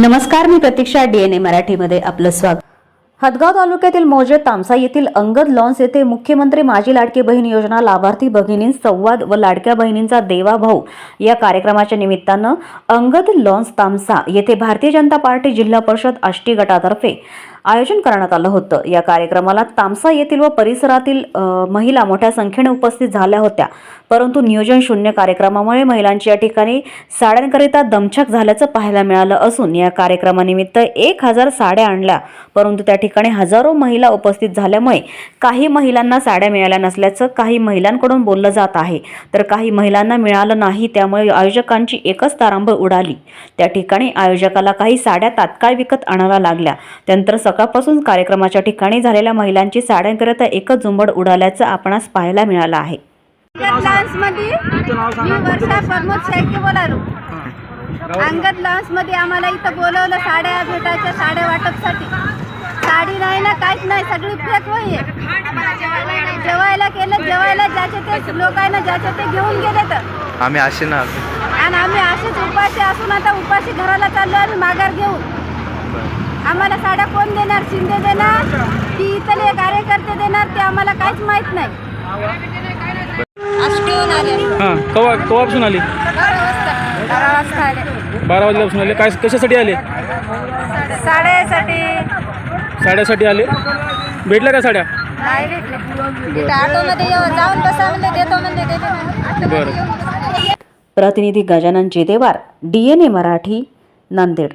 नमस्कार मी प्रतीक्षा डीएनए मराठीमध्ये आपलं स्वागत. हदगाव तालुक्यातील मौजे तामसा येथील अंगद लॉन्स येथे मुख्यमंत्री माझी लाडकी बहीण योजना लाभार्थी भगिनीं संवाद व लाडक्या बहिणींचा देवा भाऊ या कार्यक्रमाच्या निमित्तानं अंगद लॉन्स तामसा येथे भारतीय जनता पार्टी जिल्हा परिषद आष्टी गटातर्फे आयोजन करण्यात आलं होतं. या कार्यक्रमाला तामसा येथील व परिसरातील महिला मोठ्या संख्येने उपस्थित झाल्या होत्या. परंतु नियोजन शून्य कार्यक्रमामुळे महिलांची या ठिकाणी साड्यांकरिता दमछाक झाल्याचं पाहायला मिळालं असून या कार्यक्रमानिमित्त एक हजार साड्या आणल्या. परंतु त्या ठिकाणी हजारो महिला उपस्थित झाल्यामुळे काही महिलांना साड्या मिळाल्या नसल्याचं काही महिलांकडून बोललं जात आहे. तर काही महिलांना मिळालं नाही त्यामुळे आयोजकांची एकच तारांबळ उडाली. त्या ठिकाणी आयोजकाला काही साड्या तात्काळ विकत आणाव्या लागल्या. त्यानंतर सकाळपासून कार्यक्रमाच्या ठिकाणी झालेल्या महिलांची साड्यांकरिता एकच झुंबड उडाल्याचं आपणास पाहायला मिळालं आहे. अंगदमध्ये मी वर्षा प्रमोद शेळके बोलालो. अंगद लॉन्समध्ये आम्हाला इथं बोलवलं साड्या भेटायच्या साड्या वाटपसाठी. साडी नाही ना काहीच नाही सगळी पॅक होई जेवायला केलं जेवायला ज्याचे ते लोक आहे ना ज्याचे ते घेऊन गेले तर. आम्ही असे ना. आणि आम्ही असेच उपाशी असून आता उपाशी घराला चाललो आम्ही माघार घेऊन. आम्हाला साड्या कोण देणार? शिंदे देणार? की इथले कार्यकर्ते देणार? ते आम्हाला काहीच माहीत नाही. आष्टीहून आले हां कवा कवापासून आली? बारा वाजता बारा वाजता आले बारा वाजल्यापासून आले. काय कशासाठी आले? साड्यासाठी. साड्यासाठी आले. भेटल्या का साड्या? नाही भेटले इथं ऑटोमध्ये येऊ जाऊन बसा म्हणजे देतो म्हणजे देते म्हणजे बरं. प्रतिनिधी गजानन जेदेवार डीएनए मराठी नांदेड.